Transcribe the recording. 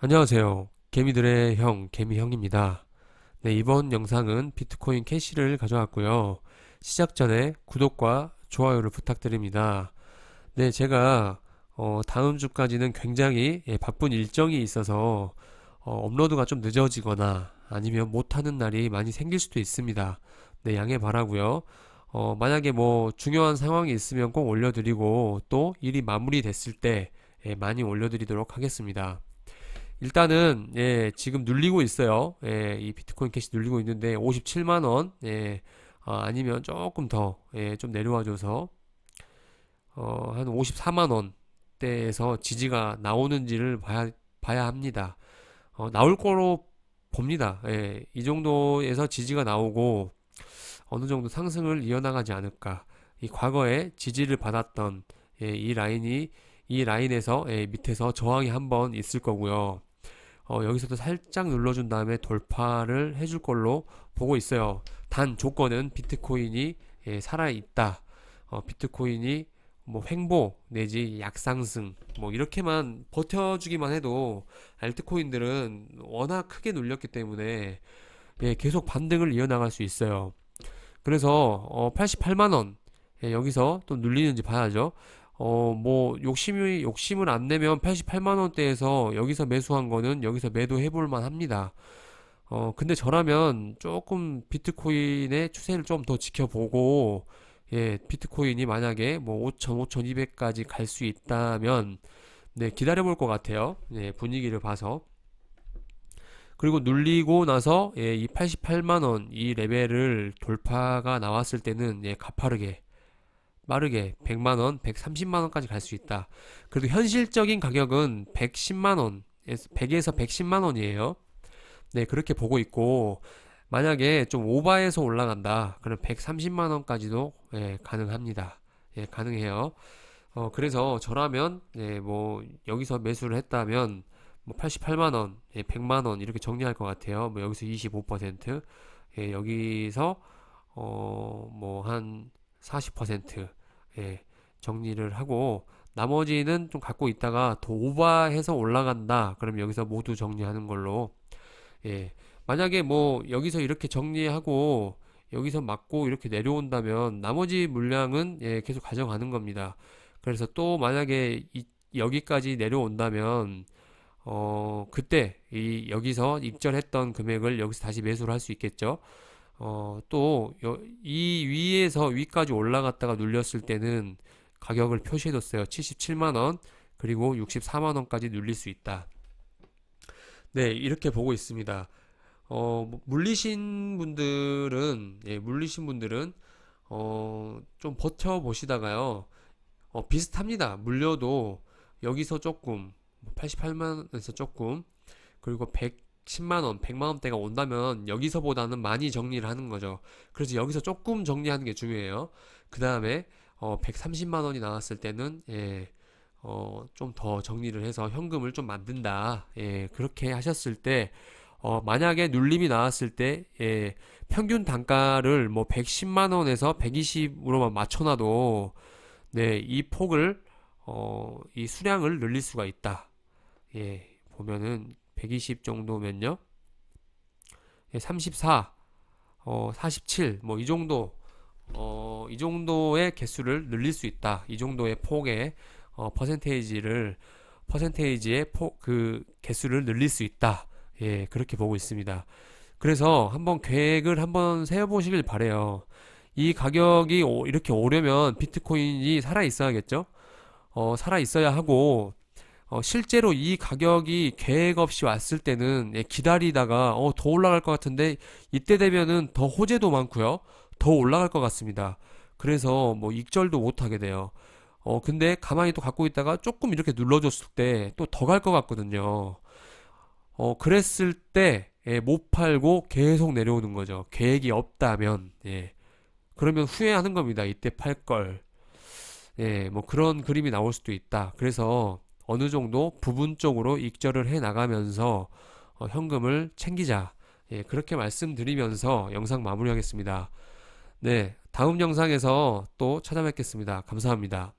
안녕하세요. 개미들의 형, 개미형입니다. 네, 이번 영상은 비트코인 캐시를 가져왔고요. 시작 전에 구독과 좋아요를 부탁드립니다. 네, 제가 어, 다음 주까지는 굉장히 예, 바쁜 일정이 있어서 어, 업로드가 좀 늦어지거나 아니면 못하는 날이 많이 생길 수도 있습니다. 네, 양해 바라고요. 어, 만약에 뭐 중요한 상황이 있으면 꼭 올려드리고 또 일이 마무리됐을 때 예, 많이 올려드리도록 하겠습니다. 일단은 예, 지금 눌리고 있어요. 예, 이 비트코인 캐시 눌리고 있는데 57만 원. 예, 아, 아니면 조금 더 예, 좀 내려와줘서 어, 한 54만 원대에서 지지가 나오는지를 봐야 봐야 합니다. 어, 나올 거로 봅니다. 예, 이 정도에서 지지가 나오고 어느 정도 상승을 이어나가지 않을까. 이 과거에 지지를 받았던 예, 이 라인이 이 라인에서 예, 밑에서 저항이 한번 있을 거고요. 어, 여기서도 살짝 눌러준 다음에 돌파를 해줄 걸로 보고 있어요. 단 조건은 비트코인이 예, 살아있다. 어, 비트코인이 뭐 횡보 내지 약상승 뭐 이렇게만 버텨주기만 해도 알트코인들은 워낙 크게 눌렸기 때문에 예, 계속 반등을 이어나갈 수 있어요. 그래서 어, 88만 원 예, 여기서 또 눌리는지 봐야죠. 어, 뭐, 욕심이, 욕심을 안 내면 88만 원대에서 여기서 매수한 거는 여기서 매도해 볼만 합니다. 어, 근데 저라면 조금 비트코인의 추세를 좀 더 지켜보고, 예, 비트코인이 만약에 뭐 5천, 5,200까지 갈 수 있다면, 네, 기다려 볼 것 같아요. 예, 분위기를 봐서. 그리고 눌리고 나서, 예, 이 88만 원, 이 레벨을 돌파가 나왔을 때는, 예, 가파르게, 빠르게 100만 원, 130만 원까지 갈 수 있다. 그래도 현실적인 가격은 110만 원, 100에서 110만 원이에요. 네, 그렇게 보고 있고 만약에 좀 오버해서 올라간다. 그럼 130만 원까지도 예, 가능합니다. 예, 가능해요. 어, 그래서 저라면 예, 뭐 여기서 매수를 했다면 뭐 88만 원, 예, 100만 원 이렇게 정리할 것 같아요. 뭐 여기서 25%, 예, 여기서 어, 뭐 한 40%, 예, 정리를 하고 나머지는 좀 갖고 있다가 더 오버해서 올라간다. 그럼 여기서 모두 정리하는 걸로 예. 만약에 뭐 여기서 이렇게 정리하고 여기서 맞고 이렇게 내려온다면 나머지 물량은 예, 계속 가져가는 겁니다. 그래서 또 만약에 이, 여기까지 내려온다면 어, 그때 이 여기서 입절했던 금액을 여기서 다시 매수를 할 수 있겠죠. 어, 또, 여- 이 위에서 위까지 올라갔다가 눌렸을 때는 가격을 표시해뒀어요. 77만 원, 그리고 64만 원까지 눌릴 수 있다. 네, 이렇게 보고 있습니다. 어, 뭐 물리신 분들은, 예, 물리신 분들은, 어, 좀 버텨보시다가요, 어, 비슷합니다. 물려도 여기서 조금, 88만 원에서 조금, 그리고 110만 원, 100만 원대가 온다면 여기서보다는 많이 정리를 하는 거죠. 그래서 여기서 조금 정리하는 게 중요해요. 그 다음에, 어, 130만 원이 나왔을 때는, 예, 어, 좀 더 정리를 해서 현금을 좀 만든다. 예, 그렇게 하셨을 때, 어, 만약에 눌림이 나왔을 때, 예, 평균 단가를 뭐 110만 원에서 120으로만 맞춰놔도, 네, 이 폭을, 어, 이 수량을 늘릴 수가 있다. 예, 보면은 120 정도면요. 예, 34, 어, 47, 뭐 이 정도, 어, 이 정도의 개수를 늘릴 수 있다. 이 정도의 폭의 어, 퍼센테이지를 퍼센테이지의 포, 그 개수를 늘릴 수 있다. 예, 그렇게 보고 있습니다. 그래서 한번 계획을 한번 세워보시길 바래요. 이 가격이 오- 이렇게 오려면 비트코인이 살아 있어야겠죠? 어, 살아 있어야 하고 어, 실제로 이 가격이 계획 없이 왔을 때는 예, 기다리다가 어, 더 올라갈 것 같은데 이때 되면은 더 호재도 많고요. 더 올라갈 것 같습니다. 그래서 뭐 익절도 못 하게 돼요. 어, 근데 가만히 또 갖고 있다가 조금 이렇게 눌러줬을 때 또 더 갈 것 같거든요. 어, 그랬을 때, 예, 못 팔고 계속 내려오는 거죠. 계획이 없다면, 예. 그러면 후회하는 겁니다. 이때 팔 걸. 예, 뭐 그런 그림이 나올 수도 있다. 그래서 어느 정도 부분적으로 익절을 해 나가면서 어, 현금을 챙기자. 예, 그렇게 말씀드리면서 영상 마무리하겠습니다. 네, 다음 영상에서 또 찾아뵙겠습니다. 감사합니다.